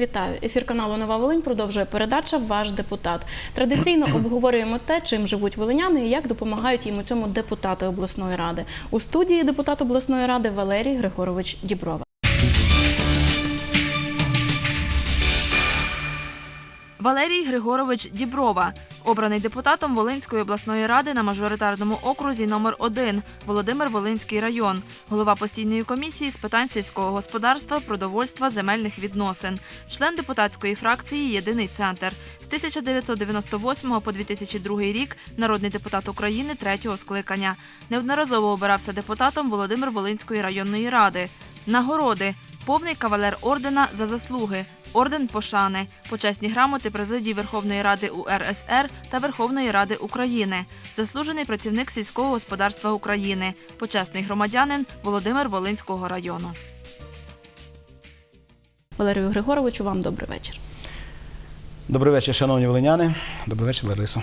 Вітаю! Ефір каналу Нова Волинь продовжує передача Ваш депутат. Традиційно обговорюємо те, чим живуть волиняни і як допомагають їм у цьому депутати обласної ради. У студії депутат обласної ради Валерій Григорович Діброва. Валерій Григорович Діброва, обраний депутатом Волинської обласної ради на мажоритарному окрузі номер 1 Володимир Волинський район, голова постійної комісії з питань сільського господарства, продовольства, земельних відносин, член депутатської фракції Єдиний центр. З 1998 по 2002 рік народний депутат України третього скликання. Неодноразово обирався депутатом Володимир Волинської районної ради. Нагороди повний кавалер ордена за заслуги, орден пошани, почесні грамоти президії Верховної Ради УРСР та Верховної Ради України, заслужений працівник сільського господарства України, почесний громадянин Володимир Волинського району. Валерію Григоровичу, вам добрий вечір. Добрий вечір, шановні волиняни. Добрий вечір, Ларисо.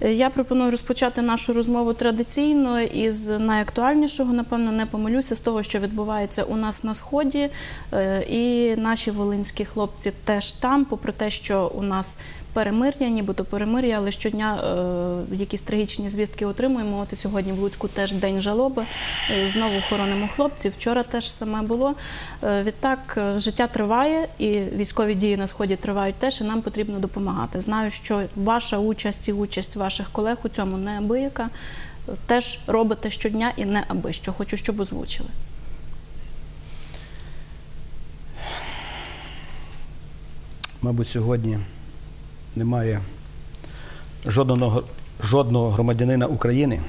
Я пропоную розпочати нашу розмову традиційно із найактуальнішого, напевно, не помилюся, з того, що відбувається у нас на сході. Е, І наші волинські хлопці теж там, попри те, що у нас перемир'я, нібито перемир'я, але щодня е, якісь трагічні звістки отримуємо. От і сьогодні в Луцьку теж день жалоби. Е, Знову хоронимо хлопців. Вчора теж саме було. Е, Відтак життя триває, і військові дії на сході тривають теж, і нам потрібно допомагати. Знаю, що ваша участь і участь ваших колег у цьому неабияка. Теж робите щодня і не аби що. Хочу, щоб озвучили. Мабуть, сьогодні немає жодного, жодного громадянина України,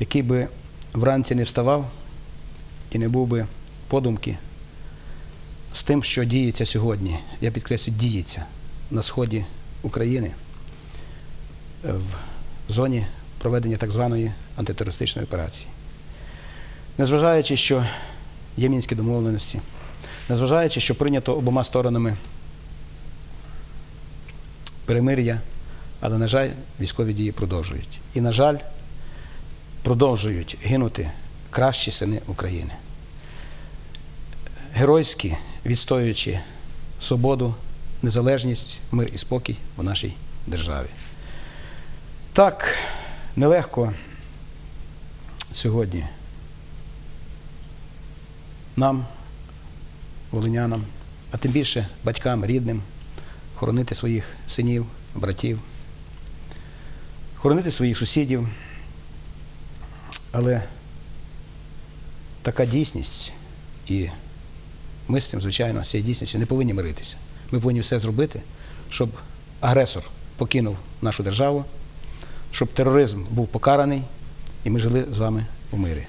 який би вранці не вставав і не був би подумки з тим, що діється сьогодні. Я підкреслю, діється на сході України е, в зоні проведення так званої антитерористичної операції. Незважаючи, що є мінські домовленості, незважаючи, що прийнято обома сторонами перемир'я, але, на жаль, військові дії продовжують. І, на жаль, продовжують гинути кращі сини України. Геройські, відстоюючи свободу, незалежність, мир і спокій у нашій державі. Так, нелегко сьогодні нам, волинянам, а тим більше батькам, рідним, хоронити своїх синів, братів, хоронити своїх сусідів. Але така дійсність, і ми з цим, звичайно, з цією дійсністю не повинні миритися. Ми повинні все зробити, щоб агресор покинув нашу державу, щоб тероризм був покараний, і ми жили з вами у мирі.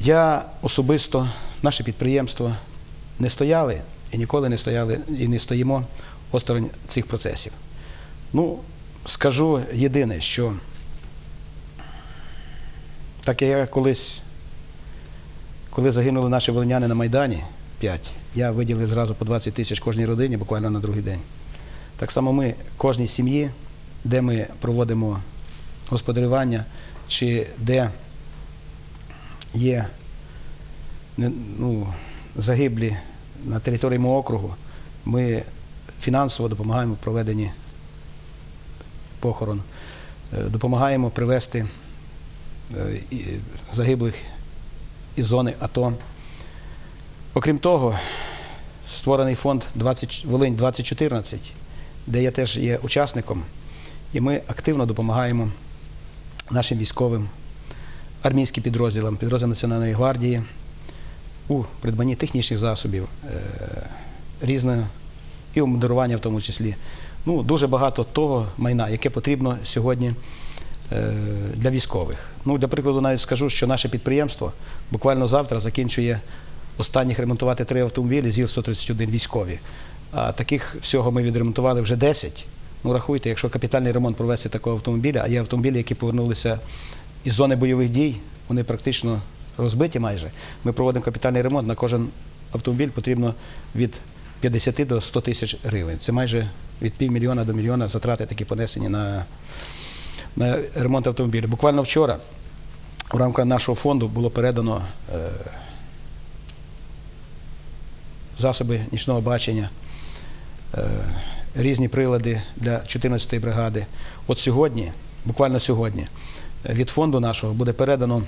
Я особисто, наше підприємство не стояли і ніколи не стояли і не стоїмо осторонь цих процесів. Ну, скажу єдине, що так як я колись, коли загинули наші волиняни на Майдані 5, я виділив зразу по 20 тисяч кожній родині буквально на другий день. Так само ми кожній сім'ї, де ми проводимо господарювання, чи де є ну, загиблі на території мого округу, ми фінансово допомагаємо проведенні похорон, Е, допомагаємо привезти е, загиблих із зони АТО. Окрім того, створений фонд 20, Волинь 2014, де я теж є учасником, і ми активно допомагаємо нашим військовим, армійським підрозділам, підрозділам Національної гвардії у придбанні технічних засобів, е, різне і обмундирування в тому числі. Ну, дуже багато того майна, яке потрібно сьогодні е, для військових. Ну, для прикладу, навіть скажу, що наше підприємство буквально завтра закінчує останніх ремонтувати три автомобілі ЗІЛ-131 військові. А таких всього ми відремонтували вже 10. Ну, рахуйте, якщо капітальний ремонт провести такого автомобіля, а є автомобілі, які повернулися із зони бойових дій, вони практично розбиті майже. Ми проводимо капітальний ремонт. На кожен автомобіль потрібно від 50 до 100 тисяч гривень. Це майже від півмільйона до мільйона затрати такі понесені на, на ремонт автомобіля. Буквально вчора в рамках нашого фонду було передано е, засоби нічного бачення, е, різні прилади для 14-ї бригади. От сьогодні, буквально сьогодні, е, від фонду нашого буде передано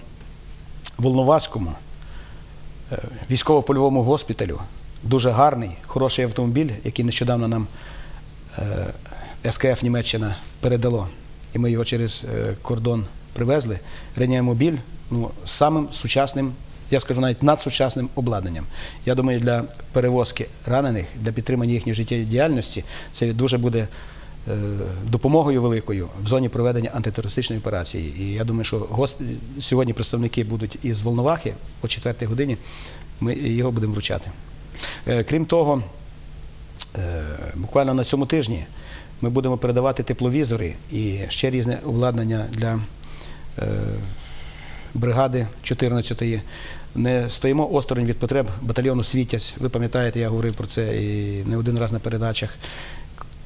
Волноваському е, військово-польовому госпіталю дуже гарний, хороший автомобіль, який нещодавно нам е, СКФ Німеччина передало. І ми його через е, кордон привезли. Реанімобіль ну, самим сучасним, я скажу навіть надсучасним обладнанням. Я думаю, для перевозки ранених, для підтримання їхньої життєдіяльності це дуже буде е, допомогою великою в зоні проведення антитерористичної операції. І я думаю, що госп... сьогодні представники будуть із Волновахи о 4 годині. Ми його будемо вручати. Е, Крім того, е, буквально на цьому тижні ми будемо передавати тепловізори і ще різне обладнання для е, бригади 14-ї. Не стоїмо осторонь від потреб батальйону Світязь. Ви пам'ятаєте, я говорив про це і не один раз на передачах.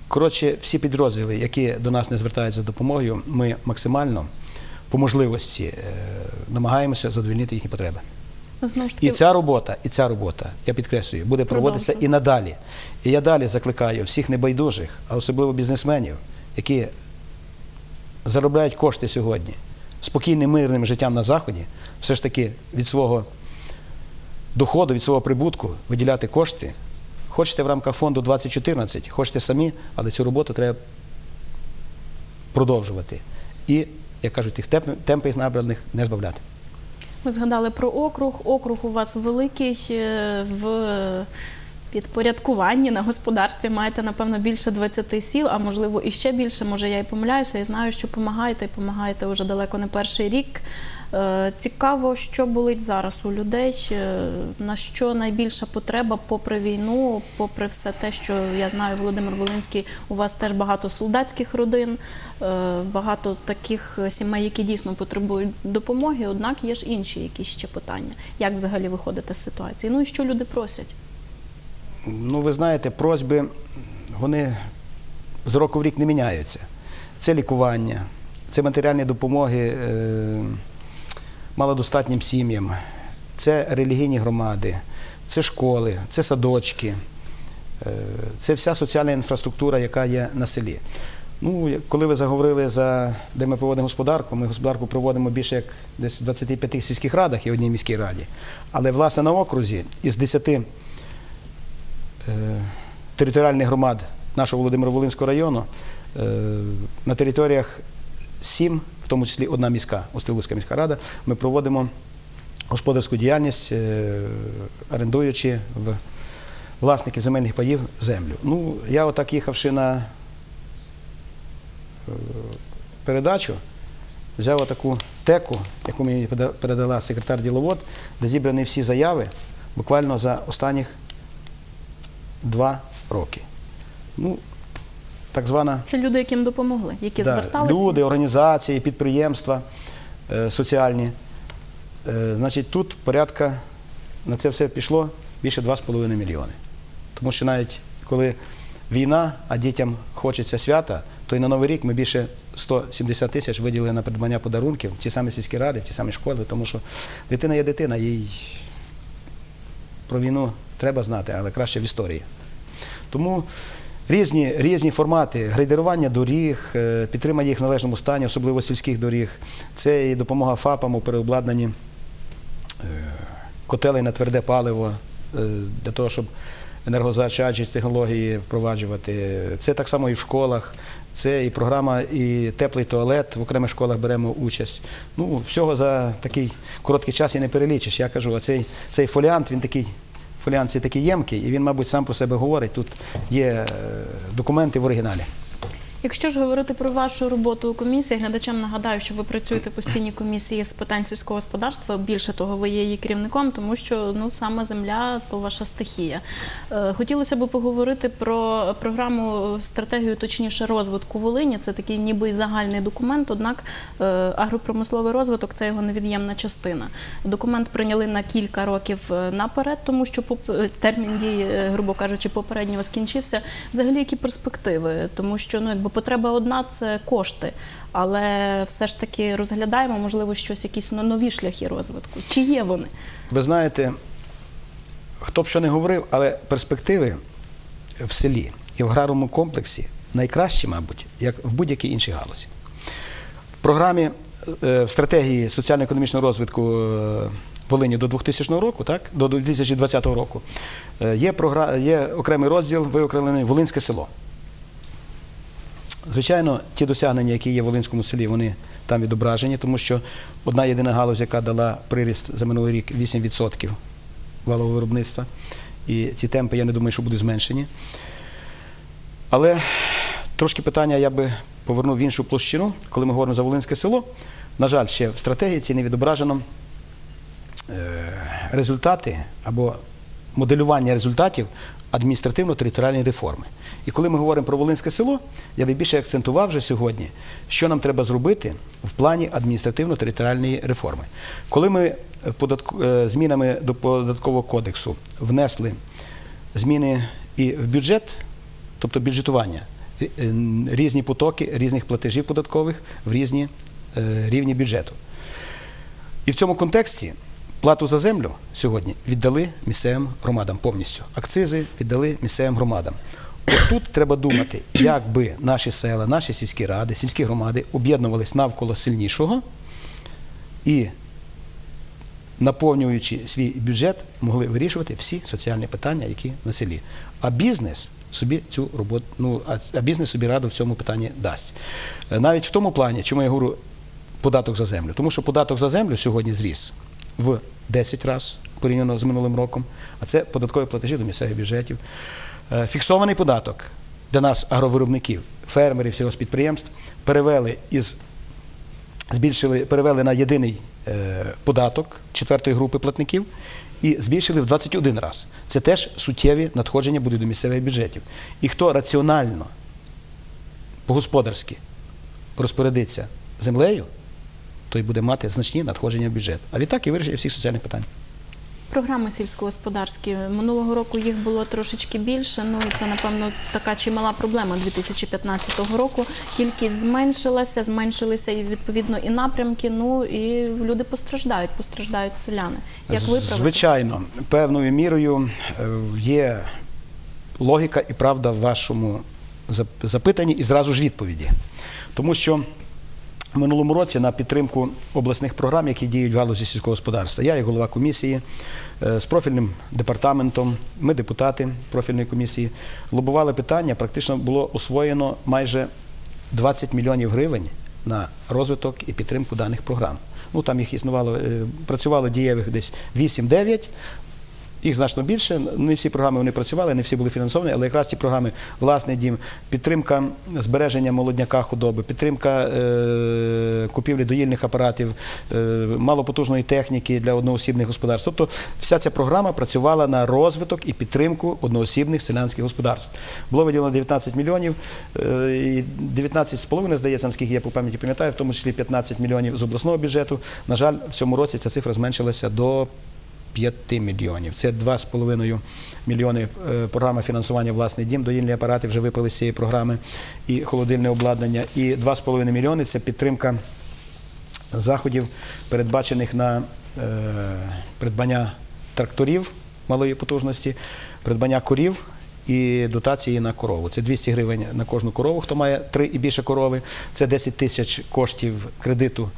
Коротше, всі підрозділи, які до нас не звертаються за допомогою, ми максимально по можливості намагаємося задовольнити їхні потреби. Знову ж таки, І ця робота, і ця робота, я підкреслюю, буде проводитися і надалі. І я далі закликаю всіх небайдужих, а особливо бізнесменів, які заробляють кошти сьогодні спокійним мирним життям на Заході, все ж таки від свого доходу, від свого прибутку виділяти кошти. Хочете в рамках фонду 2014, хочете самі, але цю роботу треба продовжувати. І, як кажуть, тих темпів набраних не збавляти. Ви згадали про округ. Округ у вас великий е, в підпорядкуванні на господарстві. Маєте, напевно, більше 20 сіл, а можливо і ще більше. Може, я і помиляюся. І знаю, що допомагаєте, і помагаєте вже далеко не перший рік. Е, Цікаво, що болить зараз у людей, е, на що найбільша потреба попри війну, попри все те, що я знаю, Володимир Волинський, у вас теж багато солдатських родин, е, багато таких сімей, які дійсно потребують допомоги. Однак є ж інші якісь ще питання. Як взагалі виходити з ситуації? Ну і що люди просять? Ну, ви знаєте, просьби, вони з року в рік не міняються. Це лікування, це матеріальні допомоги е, малодостатнім сім'ям, це релігійні громади, це школи, це садочки, е, це вся соціальна інфраструктура, яка є на селі. Ну, коли ви заговорили за де ми проводимо господарку, ми господарку проводимо більше як десь в 25 сільських радах і одній міській раді. Але власне на окрузі із 10 е, територіальних громад нашого Володимиро-Волинського району е, на територіях сім, в тому числі одна міська, Острилуцька міська рада, ми проводимо господарську діяльність, е, орендуючи в власників земельних паїв землю. Ну, я отак їхавши на е, передачу, взяв отаку теку, яку мені передала секретар діловод, де зібрані всі заяви буквально за останніх два роки. Ну, так звана Це люди, яким допомогли, які да, зверталися. люди, організації, підприємства е, соціальні. Е, значить, тут порядка на це все пішло більше 2,5 мільйони. Тому що навіть коли війна, а дітям хочеться свята, то і на Новий рік ми більше 170 тисяч виділили на придбання подарунків ті самі сільські ради, ті самі школи, тому що дитина є дитина, їй про війну треба знати, але краще в історії. Тому різні, різні формати грейдерування доріг, е, підтримання їх в належному стані, особливо сільських доріг. Це і допомога ФАПам у переобладнанні е, котелей на тверде паливо е, для того, щоб енергозаощаджуючі технології впроваджувати. Це так само і в школах. Це і програма, і теплий туалет в окремих школах беремо участь. Ну, всього за такий короткий час і не перелічиш. Я кажу, а цей, цей фоліант, він такий. Фоліант цей такий ємкий, і він, мабуть, сам про себе говорить. Тут є е, документи в оригіналі. Якщо ж говорити про вашу роботу у комісії, глядачам нагадаю, що ви працюєте постійній комісії з питань сільського господарства. Більше того, ви є її керівником, тому що ну саме земля то ваша стихія. Е, Хотілося б поговорити про програму стратегію, точніше розвитку Волині. Це такий ніби загальний документ. Однак е, агропромисловий розвиток це його невід'ємна частина. Документ прийняли на кілька років е, наперед, тому що термін дії, грубо кажучи, попереднього скінчився. Взагалі, які перспективи? Тому що ну якби потреба одна це кошти, але все ж таки розглядаємо, можливо, щось, якісь нові шляхи розвитку. Чи є вони? Ви знаєте, хто хто б що не говорив, але перспективи в селі і в аграрному комплексі найкращі, мабуть, як в будь-якій іншій галузі. В програмі е, в стратегії соціально-економічного розвитку е, Волині до 2000 року, так, до 2020 року, е, є, програ... є окремий розділ виокремлений Волинське село. Звичайно, ті досягнення, які є в Волинському селі, вони там відображені, тому що одна єдина галузь, яка дала приріст за минулий рік 8% валового виробництва. І ці темпи, я не думаю, що будуть зменшені. Але трошки питання я би повернув в іншу площину, коли ми говоримо за Волинське село. На жаль, ще в стратегії ці не відображено е, результати або моделювання результатів адміністративно-територіальної реформи. І коли ми говоримо про Волинське село, я би більше акцентував вже сьогодні, що нам треба зробити в плані адміністративно-територіальної реформи. Коли ми е, змінами до податкового кодексу внесли зміни і в бюджет, тобто бюджетування, е, е, різні потоки різних платежів податкових в різні е, рівні бюджету. І в цьому контексті плату за землю сьогодні віддали місцевим громадам повністю. Акцизи віддали місцевим громадам. От тут треба думати, як би наші села, наші сільські ради, сільські громади об'єднувались навколо сильнішого і, наповнюючи свій бюджет, могли вирішувати всі соціальні питання, які на селі. А бізнес собі цю роботу, ну а, бізнес собі раду в цьому питанні дасть. Е, Навіть в тому плані, чому я говорю податок за землю, тому що податок за землю сьогодні зріс в 10 разів порівняно з минулим роком, а це податкові платежі до місцевих бюджетів. Е, Фіксований податок для нас, агровиробників, фермерів, сільгоспідприємств, перевели із збільшили, перевели на єдиний е, податок четвертої групи платників і збільшили в 21 раз. Це теж суттєві надходження будуть до місцевих бюджетів. І хто раціонально, по-господарськи розпорядиться землею, той буде мати значні надходження в бюджет. А відтак і вирішення всіх соціальних питань. Програми сільськогосподарські минулого року їх було трошечки більше. Ну і це напевно така чимала проблема 2015 року. Кількість зменшилася, зменшилися і відповідно і напрямки. Ну і люди постраждають, постраждають селяни. Як виправити? Звичайно, певною мірою е, є логіка і правда в вашому запитанні і зразу ж відповіді. Тому що минулому році на підтримку обласних програм, які діють в галузі сільського господарства, я, як голова комісії е, з профільним департаментом, ми, депутати профільної комісії, лобували питання. Практично було освоєно майже 20 мільйонів гривень на розвиток і підтримку даних програм. Ну там їх існувало, е, працювало дієвих десь 8-9. Їх значно більше. Не всі програми вони працювали, не всі були фінансовані, але якраз ці програми Власний дім, підтримка збереження молодняка худоби, підтримка е, купівлі доїльних апаратів, е, малопотужної техніки для одноосібних господарств. Тобто вся ця програма працювала на розвиток і підтримку одноосібних селянських господарств. Було виділено 19 мільйонів, е, і 19,5, здається, наскільки я по пам'яті пам'ятаю, в тому числі 15 мільйонів з обласного бюджету. На жаль, в цьому році ця цифра зменшилася до 5 мільйонів. Це 2,5 мільйони е, програма фінансування власний дім, доїльні апарати вже випали з цієї програми і холодильне обладнання. І 2,5 мільйони це підтримка заходів, передбачених на е, придбання тракторів малої потужності, придбання корів. І дотації на корову. Це 200 гривень на кожну корову, хто має три і більше корови. Це 10 тисяч коштів кредиту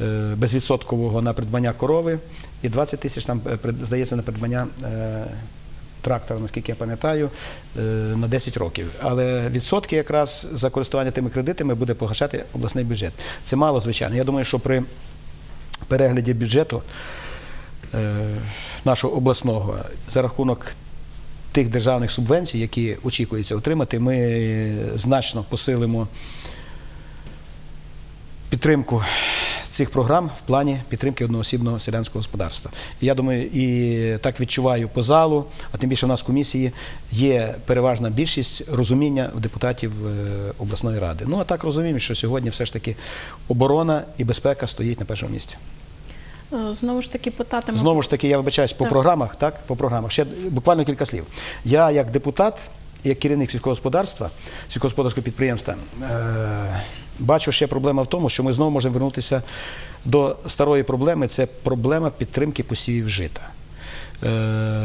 е, безвідсоткового на придбання корови і 20 тисяч там е, здається на придбання е, трактора, наскільки я пам'ятаю, е, на 10 років. Але відсотки якраз за користування тими кредитами буде погашати обласний бюджет. Це мало, звичайно. Я думаю, що при перегляді бюджету нашого обласного за рахунок тих державних субвенцій, які очікується отримати, ми значно посилимо підтримку цих програм в плані підтримки одноосібного селянського господарства. І я думаю, і так відчуваю по залу, а тим більше в нас в комісії є переважна більшість розуміння депутатів е, обласної ради. Ну а так розуміємо, що сьогодні все ж таки оборона і безпека стоїть на першому місці. Е, Знову ж таки питатиму. Знову ж таки, я вибачаюсь по Так. програмах, так, по програмах. Ще буквально кілька слів. Я, як депутат, як керівник сільського господарства, сільськогосподарського підприємства, е- бачу ще проблема в тому, що ми знову можемо вернутися до старої проблеми. Це проблема підтримки посівів жита.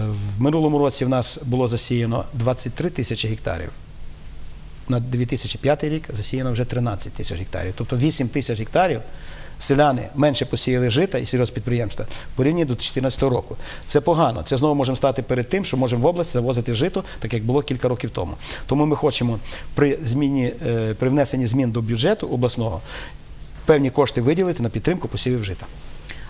В минулому році в нас було засіяно 23 тисячі гектарів. На 2005 рік засіяно вже 13 тисяч гектарів. Тобто 8 тисяч гектарів селяни менше посіяли жита і сільгоспідприємства порівняно до 2014 року. Це погано. Це знову можемо стати перед тим, що можемо в область завозити жито, так як було кілька років тому. Тому ми хочемо при зміні е, при внесенні змін до бюджету обласного певні кошти виділити на підтримку посівів жита.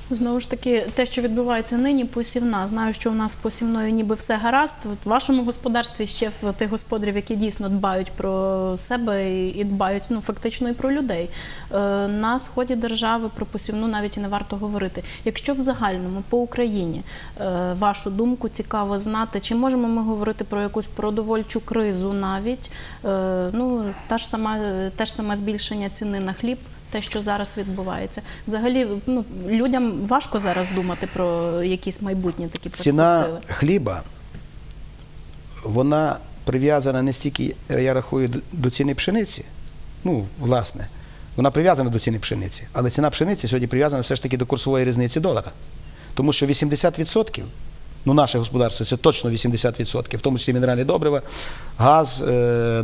Знову ж таки, те, що відбувається нині, посівна. Знаю, що у нас посівною ніби все гаразд. В вашому господарстві ще в тих господарів, які дійсно дбають про себе і і дбають ну фактично і про людей. Е, на сході держави про посівну навіть і не варто говорити. Якщо в загальному по Україні е, вашу думку цікаво знати, чи можемо ми говорити про якусь продовольчу кризу навіть е, ну та ж сама те ж саме збільшення ціни на хліб. Те, що зараз відбувається, взагалі ну людям важко зараз думати про якісь майбутні такі Ціна хліба, вона прив'язана не стільки, я рахую, до ціни пшениці. Ну, власне, вона прив'язана до ціни пшениці, але ціна пшениці сьогодні прив'язана все ж таки до курсової різниці долара. Тому що 80%, ну наше господарство це точно 80%, в тому числі мінеральні добрива, газ, е,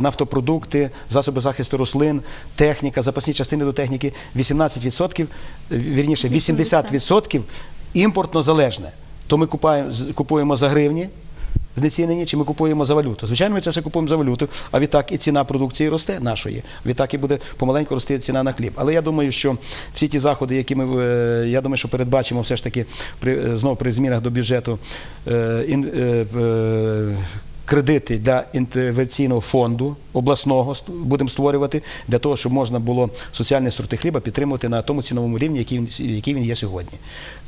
нафтопродукти, засоби захисту рослин, техніка, запасні частини до техніки, 18%, е, вірніше, 80% імпортно залежне. То ми купуємо за гривні, знецінені, чи ми купуємо за валюту. Звичайно, ми це все купуємо за валюту, а відтак і ціна продукції росте нашої. Відтак і буде помаленьку рости ціна на хліб. Але я думаю, що всі ті заходи, які ми е, я думаю, що передбачимо все ж таки при знову знов при змінах до бюджету е, ін- е, е, Кредити для інтервенційного фонду обласного будемо створювати для того, щоб можна було соціальні сорти хліба підтримувати на тому ціновому рівні, який він, є сьогодні.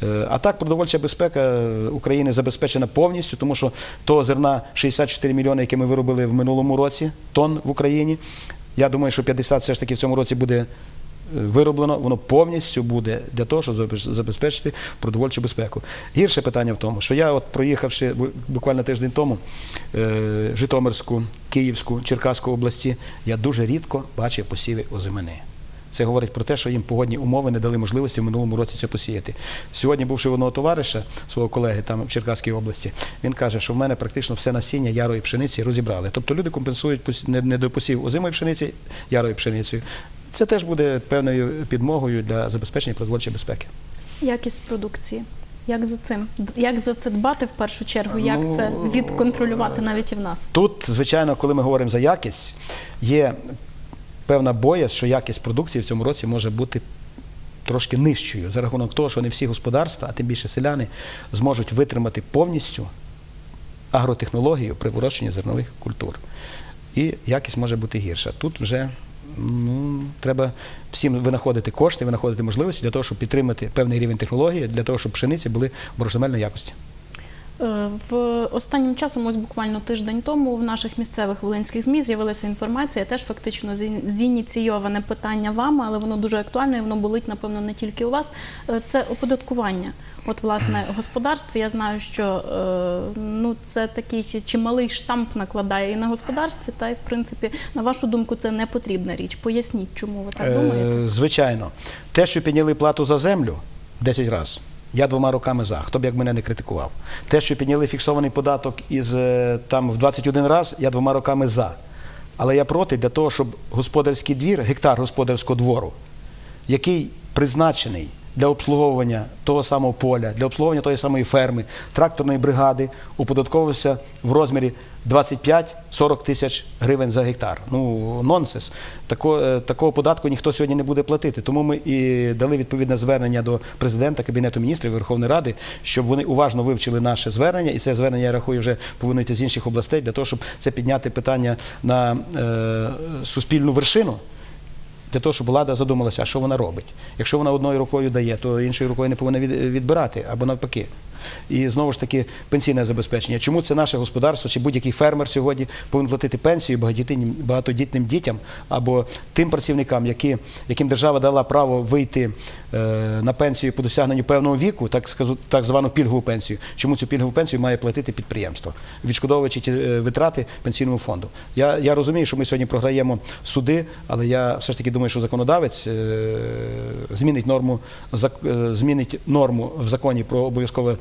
Е, А так, продовольча безпека України забезпечена повністю, тому що того зерна 64 мільйони, яке ми виробили в минулому році, тонн в Україні. Я думаю, що 50 все ж таки в цьому році буде вироблено, воно повністю буде для того, щоб забезпечити продовольчу безпеку. Гірше питання в тому, що я, от проїхавши буквально тиждень тому е, Житомирську, Київську, Черкаську області, я дуже рідко бачив посіви озимини. Це говорить про те, що їм погодні умови не дали можливості в минулому році це посіяти. Сьогодні, бувши в одного товариша, свого колеги там в Черкаській області, він каже, що в мене практично все насіння ярої пшениці розібрали. Тобто люди компенсують пос- не- недопосів озимої пшениці ярою пшеницею. Це теж буде певною підмогою для забезпечення продовольчої безпеки. Якість продукції. Як за цим? Як за це дбати в першу чергу? Як Ну, це відконтролювати навіть і в нас? Тут, звичайно, коли ми говоримо за якість, є певна боязнь, що якість продукції в цьому році може бути трошки нижчою за рахунок того, що не всі господарства, а тим більше селяни, зможуть витримати повністю агротехнологію при вирощенні зернових культур. І якість може бути гірша. Тут вже ну, треба всім винаходити кошти, винаходити можливості для того, щоб підтримати певний рівень технології, для того, щоб пшениці були бороземельної якості. Е, В останнім часом, ось буквально тиждень тому, в наших місцевих волинських змі з'явилася інформація, теж фактично зі- зініційоване питання вами, але воно дуже актуальне і воно болить, напевно, не тільки у вас. Е, Це оподаткування. От, власне, господарство. Я знаю, що е, ну це такий чималий штамп накладає і на господарстві, та й в принципі, на вашу думку, це не потрібна річ. Поясніть, чому ви так думаєте? Звичайно. Те, що підняли плату за землю 10 разів, я двома роками за, хто б як мене не критикував. Те, що підняли фіксований податок із е, там в 21 раз, я двома роками за. Але я проти для того, щоб господарський двір, гектар господарського двору, який призначений для обслуговування того самого поля, для обслуговування тої самої ферми, тракторної бригади, оподатковувався в розмірі 25-40 тисяч гривень за гектар. Ну, нонсенс. Тако, е, такого податку ніхто сьогодні не буде платити. Тому ми і дали відповідне звернення до президента, Кабінету міністрів Верховної Ради, щоб вони уважно вивчили наше звернення, і це звернення, я рахую, вже повинно йти з інших областей для того, щоб це підняти питання на е, суспільну вершину для того, щоб влада задумалася, а що вона робить. Якщо вона одною рукою дає, то іншою рукою не повинна відбирати або навпаки. І знову ж таки пенсійне забезпечення. Чому це наше господарство чи будь-який фермер сьогодні повинен платити пенсію багатодітним, дітям або тим працівникам, які, яким держава дала право вийти е, на пенсію по досягненню певного віку, так скажу, так звану пільгову пенсію. Чому цю пільгову пенсію має платити підприємство, відшкодовуючи ті е, витрати пенсійному фонду? Я, я розумію, що ми сьогодні програємо суди, але я все ж таки думаю, що законодавець е, змінить норму зак- е, змінить норму в законі про обов'язкове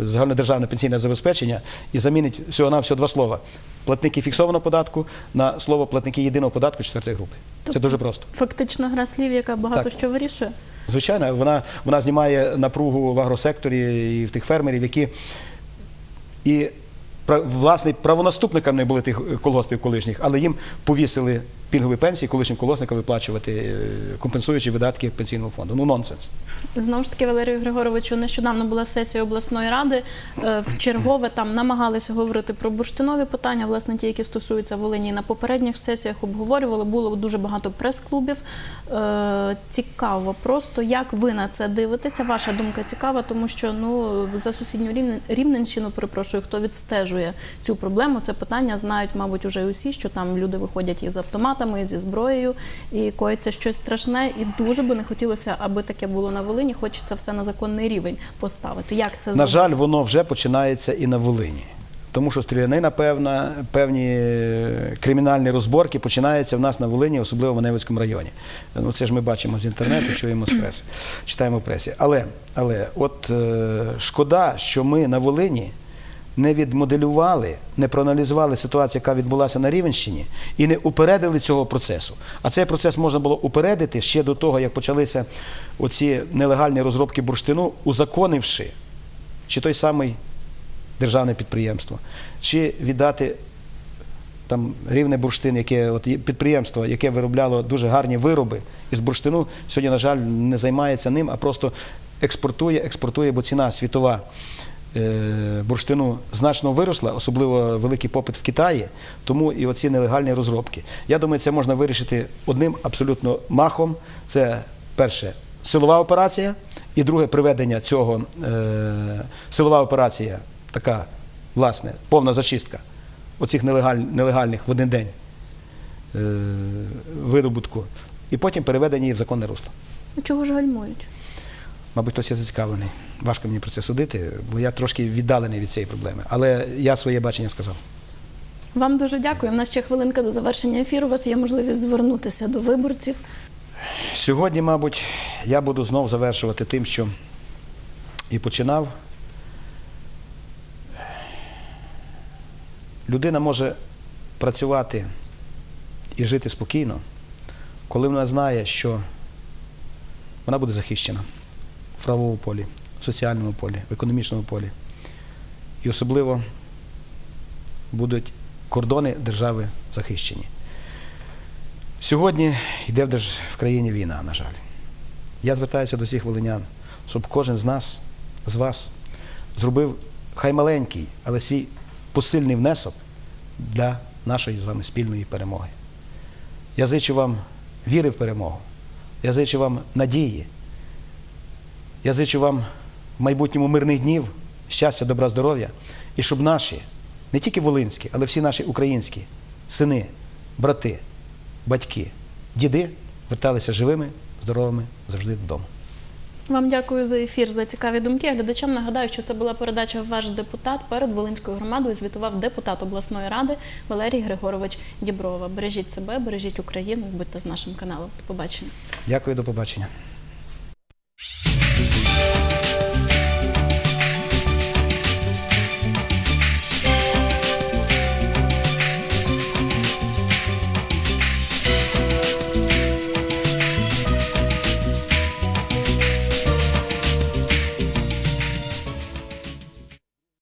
загальнодержавне пенсійне забезпечення і замінить всього на всього два слова: платники фіксованого податку на слово платники єдиного податку четвертої групи. Це Тобто- дуже просто. Фактично гра слів, яка багато Так. що вирішує. Звичайно, вона, вона знімає напругу в агросекторі і в тих фермерів, які і власне правонаступниками не були тих е, колгоспів колишніх, але їм повісили пільгові пенсії колишнім колгоспникам виплачувати, е, компенсуючи видатки пенсійного фонду. Ну нонсенс. Знову ж таки, Валерію Григоровичу, нещодавно була сесія обласної ради. Е, В чергове там намагалися говорити про бурштинові питання, власне, ті, які стосуються Волині. На попередніх сесіях обговорювали. Було дуже багато прес-клубів. Е, Цікаво, просто як ви на це дивитеся? Ваша думка цікава, тому що ну за сусідню Рівне- Рівненщину, перепрошую, хто відстежує цю проблему, це питання знають, мабуть, уже усі, що там люди виходять із автоматами, зі зброєю, і коїться щось страшне. І дуже би не хотілося, аби таке було на Волині. Хочеться все на законний рівень поставити. Як це На жаль, воно вже починається і на Волині. Тому що стрілянина, певна, певні е, кримінальні розборки починаються в нас на Волині, особливо в Маневицькому районі. Ну, це ж ми бачимо з інтернету, чуємо з преси, читаємо в пресі. Але, але от е, шкода, що ми на Волині не відмоделювали, не проаналізували ситуацію, яка відбулася на Рівенщині, і не упередили цього процесу. А цей процес можна було упередити ще до того, як почалися оці нелегальні розробки бурштину, узаконивши чи той самий державне підприємство, чи віддати там рівне бурштин, яке от підприємство, яке виробляло дуже гарні вироби із бурштину, сьогодні, на жаль, не займається ним, а просто експортує, експортує, бо ціна світова бурштину значно виросла, особливо великий попит в Китаї, тому і оці нелегальні розробки. Я думаю, це можна вирішити одним абсолютно махом. Це перше силова операція, і друге приведення цього е, силова операція, така власне повна зачистка оцих нелегаль, нелегальних в один день е, видобутку, і потім переведення її в законне русло. Ну, Чого ж гальмують? Мабуть, хтось є зацікавлений. Важко мені про це судити, бо я трошки віддалений від цієї проблеми. Але я своє бачення сказав. Вам дуже дякую. У нас ще хвилинка до завершення ефіру. У вас є можливість звернутися до виборців. Сьогодні, мабуть, я буду знов завершувати тим, що і починав. Людина може працювати і жити спокійно, коли вона знає, що вона буде захищена в правовому полі, в соціальному полі, в економічному полі. І особливо будуть кордони держави захищені. Сьогодні йде в, країні війна, на жаль. Я звертаюся до всіх волинян, щоб кожен з нас, з вас, зробив хай маленький, але свій посильний внесок для нашої з вами спільної перемоги. Я зичу вам віри в перемогу. Я зичу вам надії. Я зичу вам в майбутньому мирних днів, щастя, добра, здоров'я. І щоб наші, не тільки волинські, але всі наші українські сини, брати, батьки, діди верталися живими, здоровими завжди додому. Вам дякую за ефір, за цікаві думки. Глядачам нагадаю, що це була передача Ваш депутат перед Волинською громадою. Звітував депутат обласної ради Валерій Григорович Діброва. Бережіть себе, бережіть Україну, будьте з нашим каналом. До побачення. Дякую, до побачення.